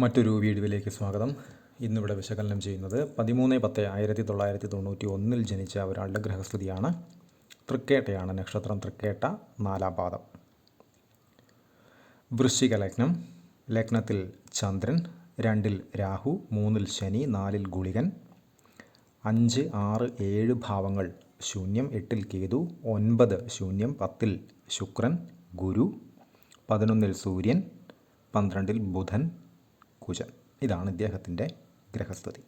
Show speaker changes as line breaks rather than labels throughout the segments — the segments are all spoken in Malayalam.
മറ്റൊരു വീഡിയോയിലേക്ക് സ്വാഗതം. ഇന്നിവിടെ വിശകലനം ചെയ്യുന്നത് പതിമൂന്ന് പത്ത് ആയിരത്തി തൊള്ളായിരത്തി തൊണ്ണൂറ്റി ഒന്നിൽ ജനിച്ച ഒരാളുടെ ഗ്രഹസ്ഥിതിയാണ് തൃക്കേട്ടയാണ് നക്ഷത്രം തൃക്കേട്ട നാലാം പാദം. വൃശ്ചിക ലഗ്നം ലഗ്നത്തിൽ ചന്ദ്രൻ രണ്ടിൽ രാഹു മൂന്നിൽ ശനി നാലിൽ ഗുളികൻ. അഞ്ച് ആറ് ഏഴ് ഭാവങ്ങൾ ശൂന്യം എട്ടിൽ കേതു ഒൻപത് ശൂന്യം പത്തിൽ ശുക്രൻ ഗുരു പതിനൊന്നിൽ സൂര്യൻ പന്ത്രണ്ടിൽ ബുധൻ കുജൻ. ഇതാണ് ഇദ്ദേഹത്തിന്റെ ഗ്രഹസ്ഥിതി.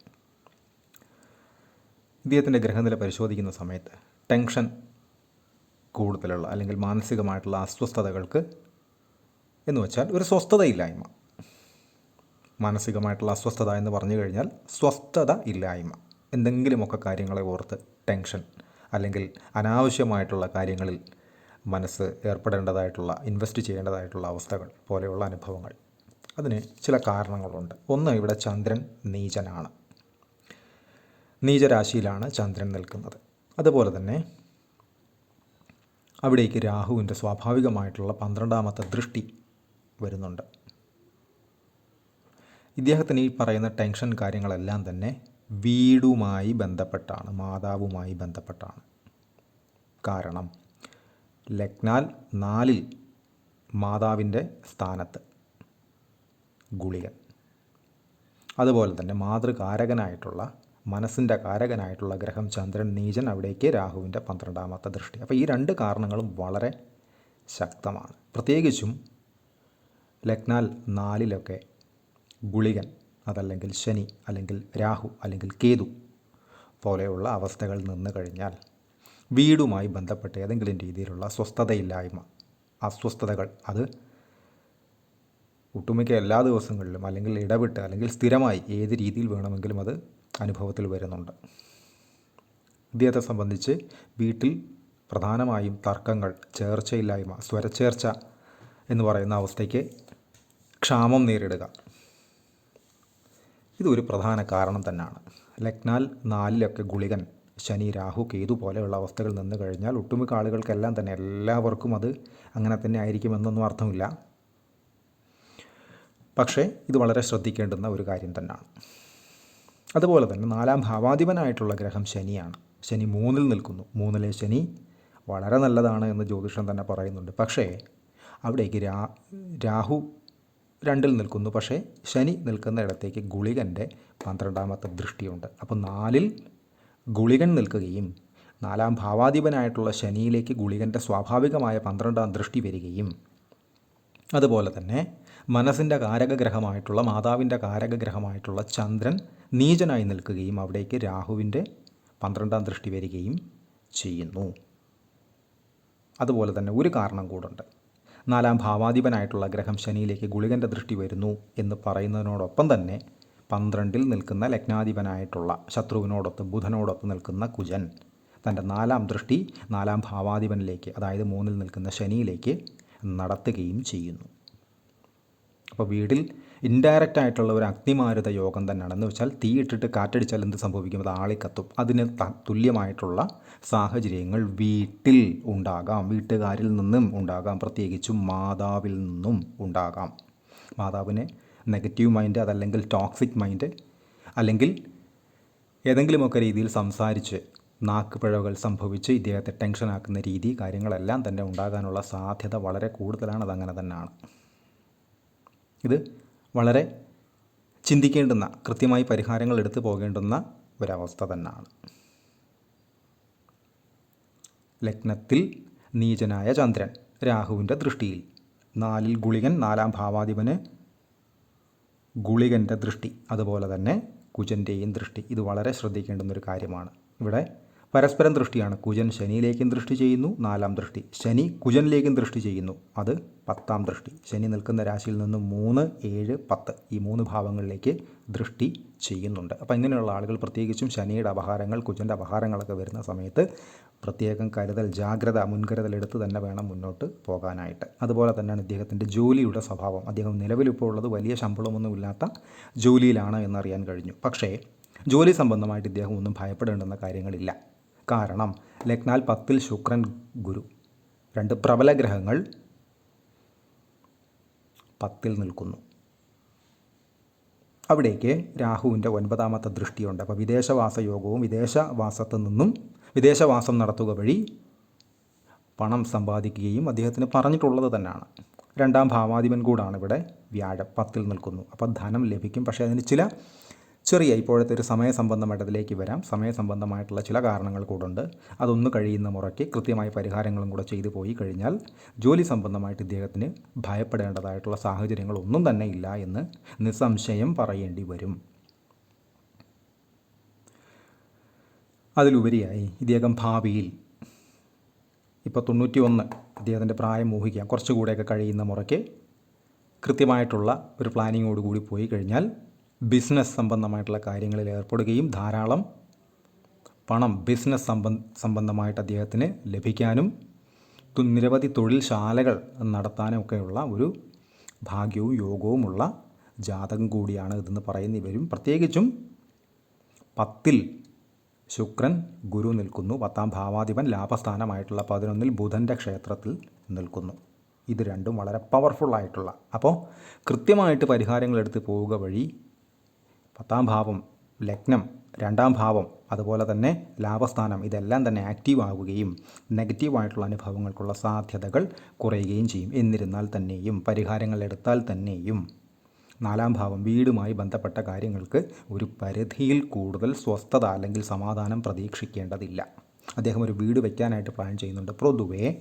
ഇദ്ദേഹത്തിന്റെ ഗ്രഹനില പരിശോധിക്കുന്ന സമയത്ത് ടെൻഷൻ കൂടുതലുള്ള അല്ലെങ്കിൽ മാനസികമായിട്ടുള്ള അസ്വസ്ഥതകൾക്ക് എന്ന് വെച്ചാൽ ഒരു സ്വസ്ഥതയില്ലായ്മ. മാനസികമായിട്ടുള്ള അസ്വസ്ഥത എന്ന് പറഞ്ഞു കഴിഞ്ഞാൽ സ്വസ്ഥത ഇല്ലായ്മ. എന്തെങ്കിലുമൊക്കെ കാര്യങ്ങളെ ഓർത്ത് ടെൻഷൻ അല്ലെങ്കിൽ അനാവശ്യമായിട്ടുള്ള കാര്യങ്ങളിൽ മനസ്സ് ഏർപ്പെടേണ്ടതായിട്ടുള്ള ഇൻവെസ്റ്റ് ചെയ്യേണ്ടതായിട്ടുള്ള അവസ്ഥകൾ പോലെയുള്ള അനുഭവങ്ങൾ അതിന് ചില കാരണങ്ങളുണ്ട്. ഒന്ന് ഇവിടെ ചന്ദ്രൻ നീചനാണ്. നീചരാശിയിലാണ് ചന്ദ്രൻ നിൽക്കുന്നത്. അതുപോലെ തന്നെ അവിടേക്ക് രാഹുവിന്റെ സ്വാഭാവികമായിട്ടുള്ള പന്ത്രണ്ടാമത്തെ ദൃഷ്ടി വരുന്നുണ്ട്. ഇദ്ദേഹത്തിന് ഈ പറയുന്ന ടെൻഷൻ കാര്യങ്ങളെല്ലാം തന്നെ വീടുമായി ബന്ധപ്പെട്ടാണ് മാതാവുമായി ബന്ധപ്പെട്ടാണ്. കാരണം ലഗ്നാൽ നാലിൽ മാതാവിന്റെ സ്ഥാനത്ത് ഗുളികൻ. അതുപോലെ തന്നെ മാതൃകാരകനായിട്ടുള്ള മനസ്സിന്റെ കാരകനായിട്ടുള്ള ഗ്രഹം ചന്ദ്രൻ നീചൻ അവിടേക്ക് രാഹുവിന്റെ പന്ത്രണ്ടാമത്തെ ദൃഷ്ടി. അപ്പോൾ ഈ രണ്ട് കാരണങ്ങളും വളരെ ശക്തമാണ്. പ്രത്യേകിച്ചും ലഗ്നാൽ നാലിലൊക്കെ ഗുളികൻ അതല്ലെങ്കിൽ ശനി അല്ലെങ്കിൽ രാഹു അല്ലെങ്കിൽ കേതു പോലെയുള്ള അവസ്ഥകൾ നിന്ന് കഴിഞ്ഞാൽ വീടുമായി ബന്ധപ്പെട്ട് ഏതെങ്കിലും രീതിയിലുള്ള സ്വസ്ഥതയില്ലായ്മ അസ്വസ്ഥതകൾ അത് ഒട്ടുമിക്ക എല്ലാ ദിവസങ്ങളിലും അല്ലെങ്കിൽ ഇടവിട്ട് അല്ലെങ്കിൽ സ്ഥിരമായി ഏത് രീതിയിൽ വേണമെങ്കിലും അത് അനുഭവത്തിൽ വരുന്നുണ്ട്. ഇദ്ദേഹത്തെ സംബന്ധിച്ച് വീട്ടിൽ പ്രധാനമായും തർക്കങ്ങൾ ചേർച്ചയില്ലായ്മ സ്വരച്ചേർച്ച എന്ന് പറയുന്ന അവസ്ഥയ്ക്ക് ക്ഷാമം നേരിടുക. ഇതൊരു പ്രധാന കാരണം തന്നെയാണ്. ലഗ്നാൽ നാലിലൊക്കെ ഗുളികൻ ശനി രാഹു കേതു പോലെയുള്ള അവസ്ഥകൾ നിന്ന് കഴിഞ്ഞാൽ ഒട്ടുമിക്ക ആളുകൾക്കെല്ലാം തന്നെ എല്ലാവർക്കും അത് അങ്ങനെ തന്നെ ആയിരിക്കുമെന്നൊന്നും അർത്ഥമില്ല. പക്ഷേ ഇത് വളരെ ശ്രദ്ധിക്കേണ്ടുന്ന ഒരു കാര്യം തന്നെയാണ് അതുപോലെ തന്നെ നാലാം ഭാവാധിപനായിട്ടുള്ള ഗ്രഹം ശനിയാണ്. ശനി മൂന്നിൽ നിൽക്കുന്നു. മൂന്നിലെ ശനി വളരെ നല്ലതാണ് എന്ന് ജ്യോതിഷം തന്നെ പറയുന്നുണ്ട്. പക്ഷേ അവിടേക്ക് രാ രാഹു രണ്ടിൽ നിൽക്കുന്നു. പക്ഷേ ശനി നിൽക്കുന്ന ഇടത്തേക്ക് ഗുളികന്റെ പന്ത്രണ്ടാമത്തെ ദൃഷ്ടിയുണ്ട്. അപ്പോൾ നാലിൽ ഗുളികൻ നിൽക്കുകയും നാലാം ഭാവാധിപനായിട്ടുള്ള ശനിയിലേക്ക് ഗുളികന്റെ സ്വാഭാവികമായ പന്ത്രണ്ടാം ദൃഷ്ടി വരികയും അതുപോലെ തന്നെ മനസ്സിന്റെ കാരകഗ്രഹമായിട്ടുള്ള മാതാവിന്റെ കാരകഗ്രഹമായിട്ടുള്ള ചന്ദ്രൻ നീചനായി നിൽക്കുകയും അവിടേക്ക് രാഹുവിന്റെ പന്ത്രണ്ടാം ദൃഷ്ടി വരികയും ചെയ്യുന്നു. അതുപോലെ തന്നെ ഒരു കാരണം കൂടുണ്ട്. നാലാം ഭാവാധിപനായിട്ടുള്ള ഗ്രഹം ശനിയിലേക്ക് ഗുളികന്റെ ദൃഷ്ടി വരുന്നു എന്ന് പറയുന്നതിനോടൊപ്പം തന്നെ പന്ത്രണ്ടിൽ നിൽക്കുന്ന ലഗ്നാധിപനായിട്ടുള്ള ശത്രുവിനോടൊത്ത് ബുധനോടൊത്ത് നിൽക്കുന്ന കുജൻ തന്റെ നാലാം ദൃഷ്ടി നാലാം ഭാവാധിപനിലേക്ക് അതായത് മൂന്നിൽ നിൽക്കുന്ന ശനിയിലേക്ക് നടത്തുകയും ചെയ്യുന്നു. അപ്പോൾ വീട്ടിൽ ഇൻഡയറക്റ്റ് ആയിട്ടുള്ള ഒരു അഗ്നിമാരുത യോഗം തന്നെയാണ് എന്ന് വെച്ചാൽ തീ ഇട്ടിട്ട് കാറ്റടിച്ചാൽ എന്ത് സംഭവിക്കും? അത് ആളിക്കത്തും. അതിന് തുല്യമായിട്ടുള്ള സാഹചര്യങ്ങൾ വീട്ടിൽ ഉണ്ടാകാം. വീട്ടുകാരിൽ നിന്നും ഉണ്ടാകാം. പ്രത്യേകിച്ചും മാതാവിൽ നിന്നും ഉണ്ടാകാം. മാതാവിനെ നെഗറ്റീവ് മൈൻഡ് അതല്ലെങ്കിൽ ടോക്സിക് മൈൻഡ് അല്ലെങ്കിൽ ഏതെങ്കിലുമൊക്കെ രീതിയിൽ സംസാരിച്ച് നാക്ക് പിഴവുകൾ സംഭവിച്ച് ഇദ്ദേഹത്തെ ടെൻഷനാക്കുന്ന രീതി കാര്യങ്ങളെല്ലാം തന്നെ ഉണ്ടാകാനുള്ള സാധ്യത വളരെ കൂടുതലാണ്. അതങ്ങനെ തന്നെയാണ്. ഇത് വളരെ ചിന്തിക്കേണ്ടുന്ന കൃത്യമായി പരിഹാരങ്ങൾ എടുത്തു പോകേണ്ടുന്ന ഒരവസ്ഥ തന്നെയാണ് ലഗ്നത്തിൽ നീചനായ ചന്ദ്രൻ രാഹുവിന്റെ ദൃഷ്ടിയിൽ നാലിൽ ഗുളികൻ നാലാം ഭാവാധിപന് ഗുളികന്റെ ദൃഷ്ടി അതുപോലെ തന്നെ കുജന്റെയും ദൃഷ്ടി. ഇത് വളരെ ശ്രദ്ധിക്കേണ്ടുന്നൊരു കാര്യമാണ്. ഇവിടെ പരസ്പരം ദൃഷ്ടിയാണ്. കുജൻ ശനിയിലേക്കും ദൃഷ്ടി ചെയ്യുന്നു നാലാം ദൃഷ്ടി. ശനി കുജനിലേക്കും ദൃഷ്ടി ചെയ്യുന്നു. അത് പത്താം ദൃഷ്ടി. ശനി നിൽക്കുന്ന രാശിയിൽ നിന്ന് മൂന്ന് ഏഴ് പത്ത് ഈ മൂന്ന് ഭാവങ്ങളിലേക്ക് ദൃഷ്ടി ചെയ്യുന്നുണ്ട്. അപ്പോൾ ഇങ്ങനെയുള്ള ആളുകൾ പ്രത്യേകിച്ചും ശനിയുടെ അപഹാരങ്ങൾ കുജന്റെ അപഹാരങ്ങളൊക്കെ വരുന്ന സമയത്ത് പ്രത്യേകം കരുതൽ ജാഗ്രത മുൻകരുതൽ എടുത്ത് തന്നെ വേണം മുന്നോട്ട് പോകാനായിട്ട്. അതുപോലെ തന്നെയാണ് ഇദ്ദേഹത്തിന്റെ ജോലിയുടെ സ്വഭാവം. അദ്ദേഹം നിലവിലിപ്പോൾ ഉള്ളത് വലിയ ശമ്പളമൊന്നുമില്ലാത്ത ജോലിയിലാണ് എന്നറിയാൻ കഴിഞ്ഞു. പക്ഷേ ജോലി സംബന്ധമായിട്ട് ഇദ്ദേഹം ഒന്നും ഭയപ്പെടേണ്ടുന്ന കാര്യങ്ങളില്ല. കാരണം ലഗ്നാൽ പത്തിൽ ശുക്രൻ ഗുരു. രണ്ട് പ്രബല ഗ്രഹങ്ങൾ പത്തിൽ നിൽക്കുന്നു. അവിടേക്ക് രാഹുവിന്റെ ഒൻപതാമത്തെ ദൃഷ്ടിയുണ്ട്. അപ്പോൾ വിദേശവാസ യോഗവും വിദേശവാസത്തു നിന്നും വിദേശവാസം നടത്തുക വഴി പണം സമ്പാദിക്കുകയും അദ്ദേഹത്തിന് പറഞ്ഞിട്ടുള്ളത് തന്നെയാണ്. രണ്ടാം ഭാവാധിപൻ കൂടാണ് ഇവിടെ വ്യാഴം പത്തിൽ നിൽക്കുന്നു. അപ്പോൾ ധനം ലഭിക്കും. പക്ഷേ അതിന് ചില ചെറിയ ഇപ്പോഴത്തെ ഒരു സമയസംബന്ധമായിട്ടതിലേക്ക് വരാം. സമയസംബന്ധമായിട്ടുള്ള ചില കാരണങ്ങൾ കൂടുണ്ട്. അതൊന്ന് കഴിയുന്ന മുറയ്ക്ക് കൃത്യമായ പരിഹാരങ്ങളും കൂടെ ചെയ്തു പോയി കഴിഞ്ഞാൽ ജോലി സംബന്ധമായിട്ട് ഇദ്ദേഹത്തിന് ഭയപ്പെടേണ്ടതായിട്ടുള്ള സാഹചര്യങ്ങളൊന്നും തന്നെ ഇല്ല എന്ന് നിസ്സംശയം പറയേണ്ടി വരും. അതിലുപരിയായി ഇദ്ദേഹം ഭാവിയിൽ ഇപ്പോൾ തൊണ്ണൂറ്റി ഒന്ന് ഇദ്ദേഹത്തിന്റെ പ്രായം ഊഹിക്കാം. കുറച്ചുകൂടെയൊക്കെ കഴിയുന്ന മുറയ്ക്ക് കൃത്യമായിട്ടുള്ള ഒരു പ്ലാനിങ്ങോട് കൂടി പോയി കഴിഞ്ഞാൽ ബിസിനസ് സംബന്ധമായിട്ടുള്ള കാര്യങ്ങളിൽ ഏർപ്പെടുകയും ധാരാളം പണം ബിസിനസ് സംബന്ധ സംബന്ധമായിട്ട് അദ്ദേഹത്തിന് ലഭിക്കാനും നിരവധി തൊഴിൽ ശാലകൾ നടത്താനുമൊക്കെയുള്ള ഒരു ഭാഗ്യവും യോഗവുമുള്ള ജാതകം കൂടിയാണ് ഇതെന്ന് പറയുന്ന ഇവരും. പ്രത്യേകിച്ചും പത്തിൽ ശുക്രൻ ഗുരു നിൽക്കുന്നു. പത്താം ഭാവാധിപൻ ലാഭസ്ഥാനമായിട്ടുള്ള പതിനൊന്നിൽ ബുധന്റെ ക്ഷേത്രത്തിൽ നിൽക്കുന്നു. ഇത് രണ്ടും വളരെ പവർഫുൾ ആയിട്ടുള്ള. അപ്പോൾ കൃത്യമായിട്ട് പരിഹാരങ്ങൾ എടുത്ത് പോവുക വഴി പത്താം ഭാവം ലഗ്നം രണ്ടാം ഭാവം അതുപോലെ തന്നെ ലാഭസ്ഥാനം ഇതെല്ലാം തന്നെ ആക്റ്റീവ് ആവുകയും നെഗറ്റീവായിട്ടുള്ള അനുഭവങ്ങൾക്കുള്ള സാധ്യതകൾ കുറയുകയും ചെയ്യും. എന്നിരുന്നാൽ തന്നെയും പരിഹാരങ്ങൾ എടുത്താൽ തന്നെയും നാലാം ഭാവം വീടുമായി ബന്ധപ്പെട്ട കാര്യങ്ങൾക്ക് ഒരു പരിധിയിൽ കൂടുതൽ സ്വസ്ഥത അല്ലെങ്കിൽ സമാധാനം പ്രതീക്ഷിക്കേണ്ടതില്ല. അദ്ദേഹം ഒരു വീട് വയ്ക്കാനായിട്ട് പ്ലാൻ ചെയ്യുന്നുണ്ട്. പൊതുവേ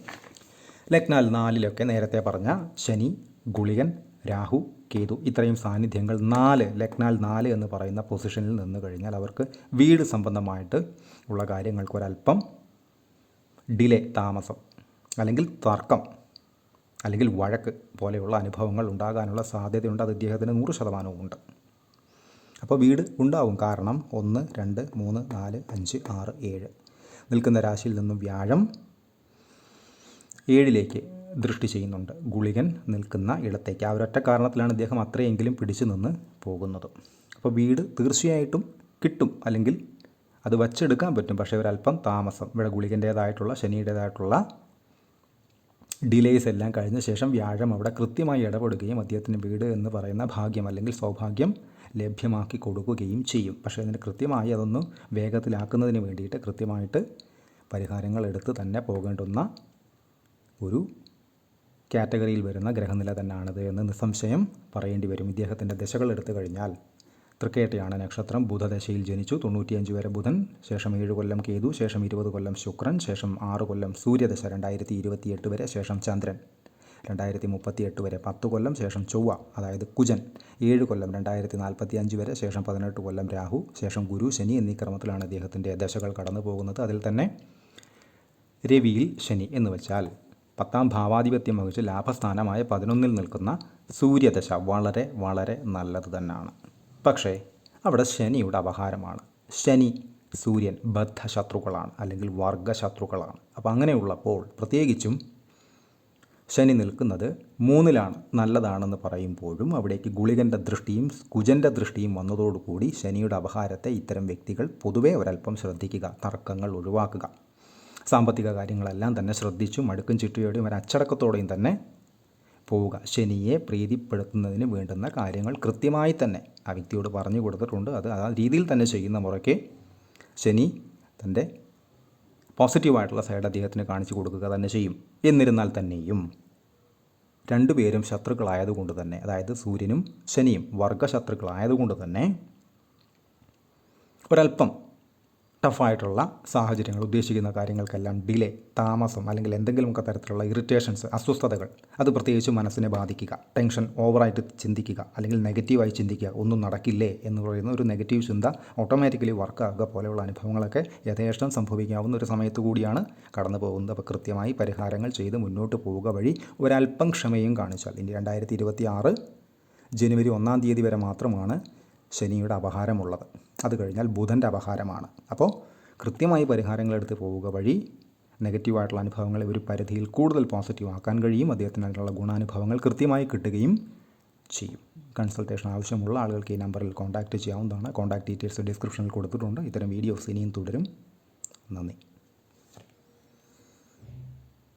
ലഗ്നാൽ നാലിലൊക്കെ നേരത്തെ പറഞ്ഞ ശനി ഗുളികൻ രാഹു കേതു ഇത്രയും സാന്നിധ്യങ്ങൾ നാല് ലഗ്നാൽ നാല് എന്ന് പറയുന്ന പൊസിഷനിൽ നിന്ന് കഴിഞ്ഞാൽ അവർക്ക് വീട് സംബന്ധമായിട്ട് ഉള്ള കാര്യങ്ങൾക്ക് ഒരല്പം ഡിലേ താമസം അല്ലെങ്കിൽ തർക്കം അല്ലെങ്കിൽ വഴക്ക് പോലെയുള്ള അനുഭവങ്ങൾ ഉണ്ടാകാനുള്ള സാധ്യതയുണ്ട്. അത് ഇദ്ദേഹത്തിന് നൂറ് ശതമാനവും ഉണ്ട്. അപ്പോൾ വീട് ഉണ്ടാവും. കാരണം ഒന്ന് രണ്ട് മൂന്ന് നാല് അഞ്ച് ആറ് ഏഴ്. നിൽക്കുന്ന രാശിയിൽ നിന്നും വ്യാഴം ഏഴിലേക്ക് ദൃഷ്ടി ചെയ്യുന്നുണ്ട്. ഗുളികൻ നിൽക്കുന്ന ഇടത്തേക്ക്. ആ ഒരൊറ്റ കാരണത്തിലാണ് ഇദ്ദേഹം അത്രയെങ്കിലും പിടിച്ചു നിന്ന് പോകുന്നത്. അപ്പോൾ വീട് തീർച്ചയായിട്ടും കിട്ടും അല്ലെങ്കിൽ അത് വച്ചെടുക്കാൻ പറ്റും. പക്ഷേ ഒരല്പം താമസം. ഇവിടെ ഗുളികന്റേതായിട്ടുള്ള ശനിയുടേതായിട്ടുള്ള ഡിലേസ് എല്ലാം കഴിഞ്ഞ ശേഷം വ്യാഴം അവിടെ കൃത്യമായി ഇടപെടുകയും അദ്ദേഹത്തിന് വീട് എന്ന് പറയുന്ന ഭാഗ്യം അല്ലെങ്കിൽ സൗഭാഗ്യം ലഭ്യമാക്കി കൊടുക്കുകയും ചെയ്യും. പക്ഷേ അതിന് കൃത്യമായി അതൊന്ന് വേഗത്തിലാക്കുന്നതിന് വേണ്ടിയിട്ട് കൃത്യമായിട്ട് പരിഹാരങ്ങൾ എടുത്ത് തന്നെ പോകേണ്ടുന്ന ഒരു കാറ്റഗറിയിൽ വരുന്ന ഗ്രഹനില തന്നെയാണിത് എന്ന് നിസ്സംശയം പറയേണ്ടി വരും. ഇദ്ദേഹത്തിന്റെ ദശകൾ എടുത്തു കഴിഞ്ഞാൽ തൃക്കേട്ടയാണ് നക്ഷത്രം. ബുധദശയിൽ ജനിച്ചു. തൊണ്ണൂറ്റിയഞ്ച് വരെ ബുധൻ. ശേഷം ഏഴ് കൊല്ലം കേതു. ശേഷം ഇരുപത് കൊല്ലം ശുക്രൻ. ശേഷം ആറ് കൊല്ലം സൂര്യദശ. രണ്ടായിരത്തി ഇരുപത്തിയെട്ട് വരെ ശേഷം ചന്ദ്രൻ. രണ്ടായിരത്തി മുപ്പത്തിയെട്ട് വരെ പത്ത് കൊല്ലം. ശേഷം ചൊവ്വ അതായത് കുജൻ. ഏഴ് കൊല്ലം. രണ്ടായിരത്തി നാൽപ്പത്തി അഞ്ച് വരെ ശേഷം പതിനെട്ട് കൊല്ലം രാഹു. ശേഷം ഗുരു ശനി എന്നീ ക്രമത്തിലാണ് അദ്ദേഹത്തിന്റെ ദശകൾ കടന്നു പോകുന്നത് അതിൽ തന്നെ രവിയിൽ ശനി എന്ന് വെച്ചാൽ പത്താം ഭാവാധിപത്യം വഹിച്ച് ലാഭസ്ഥാനമായ പതിനൊന്നിൽ നിൽക്കുന്ന സൂര്യദശ വളരെ വളരെ നല്ലത് തന്നെയാണ്. പക്ഷേ അവിടെ ശനിയുടെ അപഹാരമാണ്. ശനി സൂര്യൻ ബദ്ധശത്രുക്കളാണ് അല്ലെങ്കിൽ വർഗശത്രുക്കളാണ്. അപ്പോൾ അങ്ങനെയുള്ളപ്പോൾ പ്രത്യേകിച്ചും ശനി നിൽക്കുന്നത് മൂന്നിലാണ് നല്ലതാണെന്ന് പറയുമ്പോഴും അവിടേക്ക് ഗുളികന്റെ ദൃഷ്ടിയും കുജന്റെ ദൃഷ്ടിയും വന്നതോടുകൂടി ശനിയുടെ അപഹാരത്തെ ഇത്തരം വ്യക്തികൾ പൊതുവേ ഒരല്പം ശ്രദ്ധിക്കുക തർക്കങ്ങൾ ഒഴിവാക്കുക. സാമ്പത്തിക കാര്യങ്ങളെല്ലാം തന്നെ ശ്രദ്ധിച്ചും അടുക്കും ചിട്ടയോടെയും ഒരു അച്ചടക്കത്തോടെയും തന്നെ പോവുക. ശനിയെ പ്രീതിപ്പെടുത്തുന്നതിന് വേണ്ടുന്ന കാര്യങ്ങൾ കൃത്യമായി തന്നെ ആ വ്യക്തിയോട് പറഞ്ഞു കൊടുത്തിട്ടുണ്ട്. അത് ആ രീതിയിൽ തന്നെ ചെയ്യുന്ന മുറയ്ക്ക് ശനി തന്റെ പോസിറ്റീവായിട്ടുള്ള സൈഡ് അദ്ദേഹത്തിന് കാണിച്ചു കൊടുക്കുക തന്നെ ചെയ്യും. എന്നിരുന്നാൽ തന്നെയും രണ്ടുപേരും ശത്രുക്കളായതുകൊണ്ട് തന്നെ അതായത് സൂര്യനും ശനിയും വർഗശത്രുക്കളായതുകൊണ്ട് തന്നെ ഒരല്പം ടഫായിട്ടുള്ള സാഹചര്യങ്ങൾ ഉദ്ദേശിക്കുന്ന കാര്യങ്ങൾക്കെല്ലാം ഡിലേ താമസം അല്ലെങ്കിൽ എന്തെങ്കിലുമൊക്കെ തരത്തിലുള്ള ഇറിറ്റേഷൻസ് അസ്വസ്ഥതകൾ അത് പ്രത്യേകിച്ച് മനസ്സിനെ ബാധിക്കുക ടെൻഷൻ ഓവറായിട്ട് ചിന്തിക്കുക അല്ലെങ്കിൽ നെഗറ്റീവായി ചിന്തിക്കുക ഒന്നും നടക്കില്ലേ എന്ന് പറയുന്ന ഒരു നെഗറ്റീവ് ചിന്ത ഓട്ടോമാറ്റിക്കലി വർക്കാകുക പോലെയുള്ള അനുഭവങ്ങളൊക്കെ യഥേഷ്ടം സംഭവിക്കാവുന്ന ഒരു സമയത്ത് കൂടിയാണ് കടന്നു പോകുന്നത്. അപ്പോൾ കൃത്യമായി പരിഹാരങ്ങൾ ചെയ്ത് മുന്നോട്ട് പോവുക വഴി ഒരല്പം ക്ഷമയും കാണിച്ചാൽ. ഇനി രണ്ടായിരത്തി ജനുവരി ഒന്നാം തീയതി വരെ മാത്രമാണ് ശനിയുടെ അപഹാരമുള്ളത്. അത് കഴിഞ്ഞാൽ ബുധന്റെ അപഹാരമാണ്. അപ്പോൾ കൃത്യമായി പരിഹാരങ്ങളെടുത്ത് പോവുക വഴി നെഗറ്റീവായിട്ടുള്ള അനുഭവങ്ങളെ ഒരു പരിധിയിൽ കൂടുതൽ പോസിറ്റീവ് ആക്കാൻ കഴിയും. അദ്ദേഹത്തിന് അതിനുള്ള ഗുണാനുഭവങ്ങൾ കൃത്യമായി കിട്ടുകയും ചെയ്യും. കൺസൾട്ടേഷൻ ആവശ്യമുള്ള ആളുകൾക്ക് ഈ നമ്പറിൽ കോൺടാക്റ്റ് ചെയ്യാവുന്നതാണ്. കോൺടാക്ട് ഡീറ്റെയിൽസ് ഡിസ്ക്രിപ്ഷനിൽ കൊടുത്തിട്ടുണ്ട്. ഇത്തരം വീഡിയോസ് ഇനിയും തുടരും. നന്ദി.